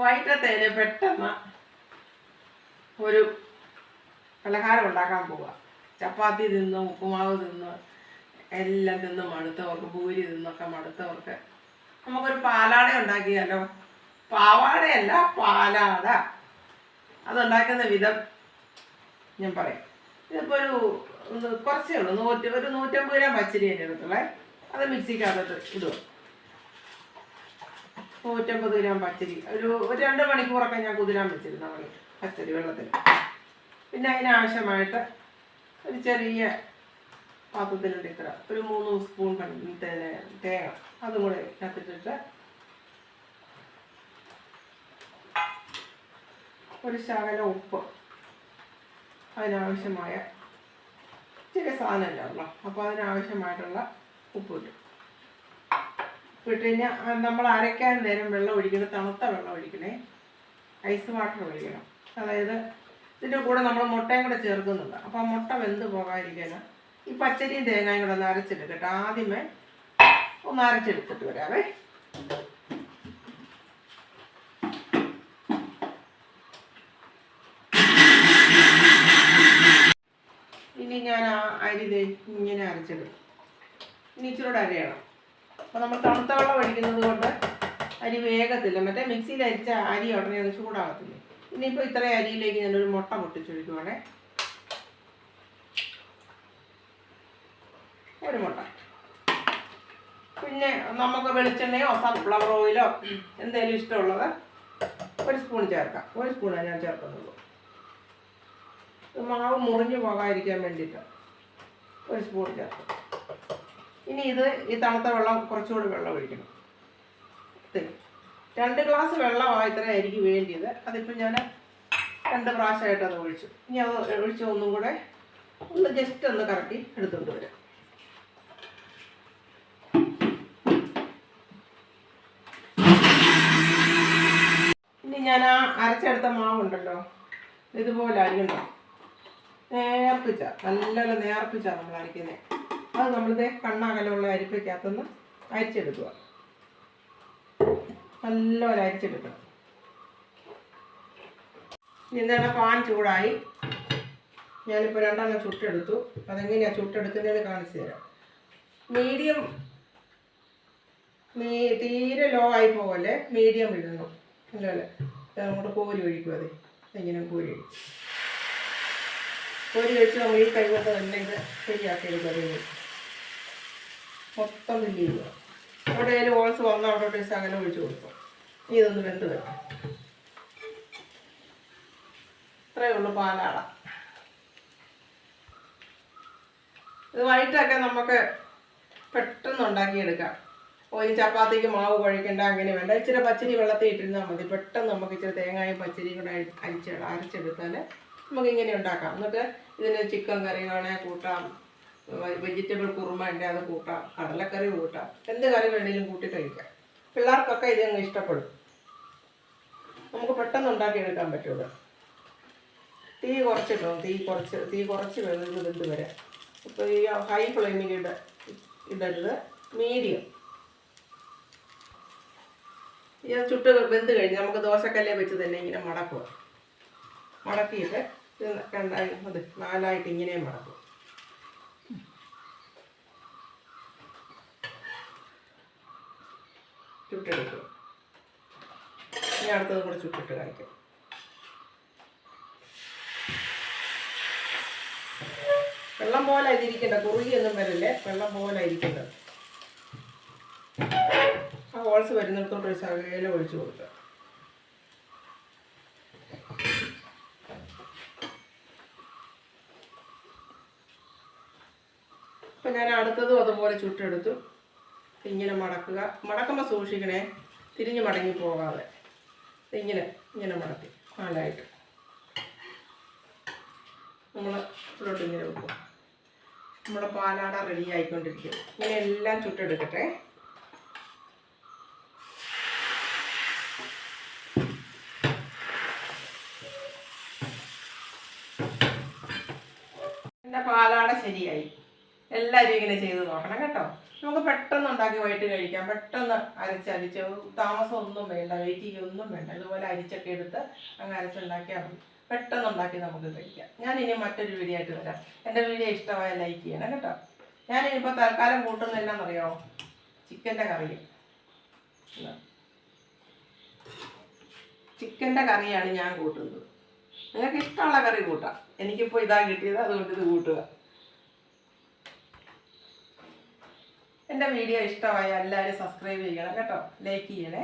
വൈകിട്ടത്തേന് പെട്ടെന്ന് ഒരു പലഹാരം ഉണ്ടാക്കാൻ പോവുക ചപ്പാത്തി തിന്ന് ഉപ്പുമാവ് തിന്ന് എല്ലാം തിന്ന് മടുത്തവർക്ക് പൂരി തിന്നൊക്കെ മടുത്തവർക്ക്. നമുക്കൊരു പാലാട ഉണ്ടാക്കിയാലോ? പാവാടയല്ല പാലാട. അതുണ്ടാക്കുന്ന വിധം ഞാൻ പറയാം. ഇതിപ്പോൾ ഒരു കുറച്ചേ ഉള്ളൂ. നൂറ്റി ഒരു നൂറ്റമ്പത് ഗ്രാം പച്ചരി അതിന്റെ അടുത്തുള്ളേ അത് മിക്സിക്കകത്ത് ഇടുക നൂറ്റമ്പത് ഗ്രാം പച്ചരി. ഒരു ഒരു രണ്ട് മണിക്കൂറൊക്കെ ഞാൻ കുതിരാൻ വെച്ചിരുന്ന മണി പച്ചരി വെള്ളത്തിൽ. പിന്നെ അതിനാവശ്യമായിട്ട് ഒരു ചെറിയ പാത്രത്തിലുണ്ട് ഇത്ര ഒരു മൂന്ന് സ്പൂൺ തേങ്ങ അതും കൂടെ കത്തിച്ചിട്ട് ഒരു ശകല ഉപ്പ് അതിനാവശ്യമായ ചെറിയ സാധനം ഉള്ളു അപ്പോൾ അതിനാവശ്യമായിട്ടുള്ള ഉപ്പ് ഇട്ടു. ഇട്ട് കഴിഞ്ഞാൽ നമ്മൾ അരയ്ക്കാൻ നേരം വെള്ളം ഒഴിക്കണം തണുത്ത വെള്ളം ഒഴിക്കണേ. ഐസ് വാട്ടർ ഒഴിക്കണം. അതായത് ഇതിന്റെ കൂടെ നമ്മൾ മുട്ടയും കൂടെ ചേർക്കുന്നുണ്ട്. അപ്പോൾ ആ മുട്ട വെന്ത് പോകാതിരിക്കാൻ ഈ പച്ചരിയും തേങ്ങയും കൂടെ ഒന്ന് അരച്ചെടുക്കട്ടെ. ആദ്യമേ ഒന്ന് അരച്ചെടുത്തിട്ട് വരാവേ. ഇനി ഞാൻ ആ അരി ഇങ്ങനെ അരച്ചെടുക്കും. ഇനി ഇച്ചിരൂടെ അരയണം. അപ്പോൾ നമ്മൾ തണുത്ത വെള്ളം ഒഴിക്കുന്നത് കൊണ്ട് അരി വേഗത്തില്ല. മറ്റേ മിക്സിയിൽ അരിച്ച അരി ഉടനെ അത് ചൂടാകത്തില്ല ഇനിയിപ്പോൾ ഇത്രയും അരിയിലേക്ക് ഞാനൊരു മുട്ട പൊട്ടിച്ചൊഴിക്കുവാണേ ഒരു മുട്ട. പിന്നെ നമുക്ക് വെളിച്ചെണ്ണയോ സൺഫ്ലവർ ഓയിലോ എന്തെങ്കിലും ഇഷ്ടമുള്ളത് ഒരു സ്പൂൺ ചേർക്കാം. ഒരു സ്പൂണാണ് ഞാൻ ചേർക്കുന്നുള്ളൂ. മാവ് മുറിഞ്ഞു പോകാതിരിക്കാൻ വേണ്ടിയിട്ട് ഒരു സ്പൂൺ ചേർക്കും. ഇനി ഇത് ഈ തണുത്ത വെള്ളം കുറച്ചുകൂടി വെള്ളം ഒഴിക്കണം. രണ്ട് ഗ്ലാസ് വെള്ളമാണ് ഇത്ര അരിക്ക് വേണ്ടിയത്. അതിപ്പോൾ ഞാൻ രണ്ട് പ്രാവശ്യമായിട്ട് അത് ഒഴിച്ചു. ഇനി അത് ഒഴിച്ച് ഒന്നും കൂടെ ഒന്ന് ജസ്റ്റ് ഒന്ന് കറക്കി എടുത്തുകൊണ്ട് വരാം. ഇനി ഞാൻ ആ അരച്ചെടുത്ത മാവുണ്ടല്ലോ ഇതുപോലെ അരിയുണ്ടോ? നേർപ്പിച്ച നല്ല നേർപ്പിച്ച നമ്മൾ അരിക്കുന്നത് അത് നമ്മളിത് കണ്ണാകലമുള്ള അരിപ്പയ്ക്കകത്തുനിന്ന് അരിച്ചെടുക്കുക. നല്ലപോലെ അരിച്ചെടുക്കണം. എന്താണ് പാൻ ചൂടായി. ഞാനിപ്പോൾ രണ്ടെണ്ണം ചുട്ടെടുത്തു. അതെങ്ങനെയാണ് ചുട്ടെടുക്കുന്നതെന്ന് കാണിച്ചു തരാം. മീഡിയം മീ തീരെ ലോ ആയി പോകല്ലേ മീഡിയം ഇടുന്നു അല്ലല്ലേ അങ്ങോട്ട് കോരി ഒഴിക്കും അതെ. ഇങ്ങനെ കോരി ഒഴിക്കും. കോരി ഒഴിച്ച് നമ്മൾ ഈ കൈകൊണ്ട് തന്നെ ഇത് ശരിയാക്കി എടുക്കുക മൊത്തം ഫില്ല് ചെയ്യുക എവിടെയെങ്കിലും ഓൾസ് വന്ന അവിടെ ടേസ്റ്റ് അങ്ങനെ ഒഴിച്ചു കൊടുക്കും ഇനി ഇതൊന്ന് വെന്ത് വെക്കാം. ഇത്രയേ ഉള്ളൂ പാലാട. ഇത് വൈകിട്ടൊക്കെ നമുക്ക് പെട്ടെന്ന് ഉണ്ടാക്കിയെടുക്കാം. ഓ ഇനി ചപ്പാത്തിക്ക് മാവ് കുഴക്കണ്ട അങ്ങനെ വേണ്ട. ഇച്ചിരി പച്ചരി വെള്ളത്തിൽ ഇട്ടിരുന്നാൽ മതി. പെട്ടെന്ന് നമുക്ക് ഇച്ചിരി തേങ്ങയും പച്ചരിയും കൂടെ അരി- അരിച്ച് അരച്ചെടുത്താൽ നമുക്ക് ഇങ്ങനെ ഉണ്ടാക്കാം. എന്നിട്ട് ഇതിന് ചിക്കൻ കറി വേണേൽ കൂട്ടാം വെജിറ്റബിൾ കുറുമ ഉണ്ട് അത് കൂട്ടാം കടലക്കറി കൂട്ടാം എന്ത് കറി വേണേലും കൂട്ടി കഴിക്കാം. പിള്ളേർക്കൊക്കെ ഇതങ്ങ് ഇഷ്ടപ്പെടും. നമുക്ക് പെട്ടെന്ന് ഉണ്ടാക്കിയെടുക്കാൻ പറ്റുള്ളൂ തീ കുറച്ചിട്ടോ തീ കുറച്ച് തീ കുറച്ച് വെള്ളം വെന്ത് വരെ. ഇപ്പോൾ ഈ ഹൈ ഫ്ലെയിമിൽ ഇട ഇടരുത്. മീഡിയം. ഇത് ചുട്ട് വെന്ത് കഴിഞ്ഞ് നമുക്ക് ദോശക്കല്ലേ വെച്ച് തന്നെ ഇങ്ങനെ മടക്കുക. മടക്കിയിട്ട് രണ്ടായി അത് നാലായിട്ട് ഇങ്ങനെ മടക്കുക. ചുട്ടെടുക്കുക ഇനി അടുത്തത് കൂടെ ചുട്ടിട്ട് കാണിക്കാം. വെള്ളം പോലെ ഇരിക്കണ്ട കുറുകിയൊന്നും വരില്ലേ? വെള്ളം പോലെ ഇരിക്കേണ്ടത് ആ ഹോൾസ് വരുന്നിടത്തോട്ട് ഒരു ശകലം ഒഴിച്ചു കൊടുക്കുക. അപ്പം ഞാൻ അടുത്തതും അതുപോലെ ചുട്ടെടുത്തു. ഇങ്ങനെ മടക്കുക. മടക്കുമ്പോൾ സൂക്ഷിക്കണേ. തിരിഞ്ഞ് മടങ്ങി പോകാതെ. ഇങ്ങനെ ഇങ്ങനെ മടക്കി. നാലായിട്ട് നമ്മൾ ഇവിടോട്ട് ഇങ്ങനെ വെക്കും. നമ്മുടെ പാലാട റെഡി ആയിക്കൊണ്ടിരിക്കും ഇങ്ങനെ എല്ലാം ചുട്ടെടുക്കട്ടെ. എന്റെ പാലാട ശരിയായി. എല്ലാവരും ഇങ്ങനെ ചെയ്ത് നോക്കണം കേട്ടോ. നമുക്ക് പെട്ടെന്ന് ഉണ്ടാക്കി വൈകിട്ട് കഴിക്കാം. പെട്ടെന്ന് അരച്ചരിച്ച് താമസമൊന്നും വേണ്ട. വെയിറ്റ് ചെയ്യൊന്നും വേണ്ട. ഇതുപോലെ അരിച്ചൊക്കെ എടുത്ത് അങ്ങ് അരച്ചുണ്ടാക്കിയാൽ മതി. പെട്ടെന്ന് ഉണ്ടാക്കി നമുക്ക് കഴിക്കാം. ഞാൻ ഇനി മറ്റൊരു വീഡിയോ ആയിട്ട് വരാം. എന്റെ വീഡിയോ ഇഷ്ടമായ ലൈക്ക് ചെയ്യണം കേട്ടോ. ഞാൻ ഞാനിപ്പോൾ തൽക്കാലം കൂട്ടുന്നത് എന്നാണെന്നറിയാമോ ചിക്കന്റെ കറി. ചിക്കന്റെ കറിയാണ് ഞാൻ കൂട്ടുന്നത്. നിങ്ങൾക്ക് ഇഷ്ടമുള്ള കറി കൂട്ടാം. എനിക്കിപ്പോൾ ഇതാ കിട്ടിയത്. അതുകൊണ്ട് ഇത് കൂട്ടുക. എന്റെ വീഡിയോ ഇഷ്ടമായി എല്ലാവരും സബ്സ്ക്രൈബ് ചെയ്യണം കേട്ടോ. ലൈക്ക് ചെയ്യണേ.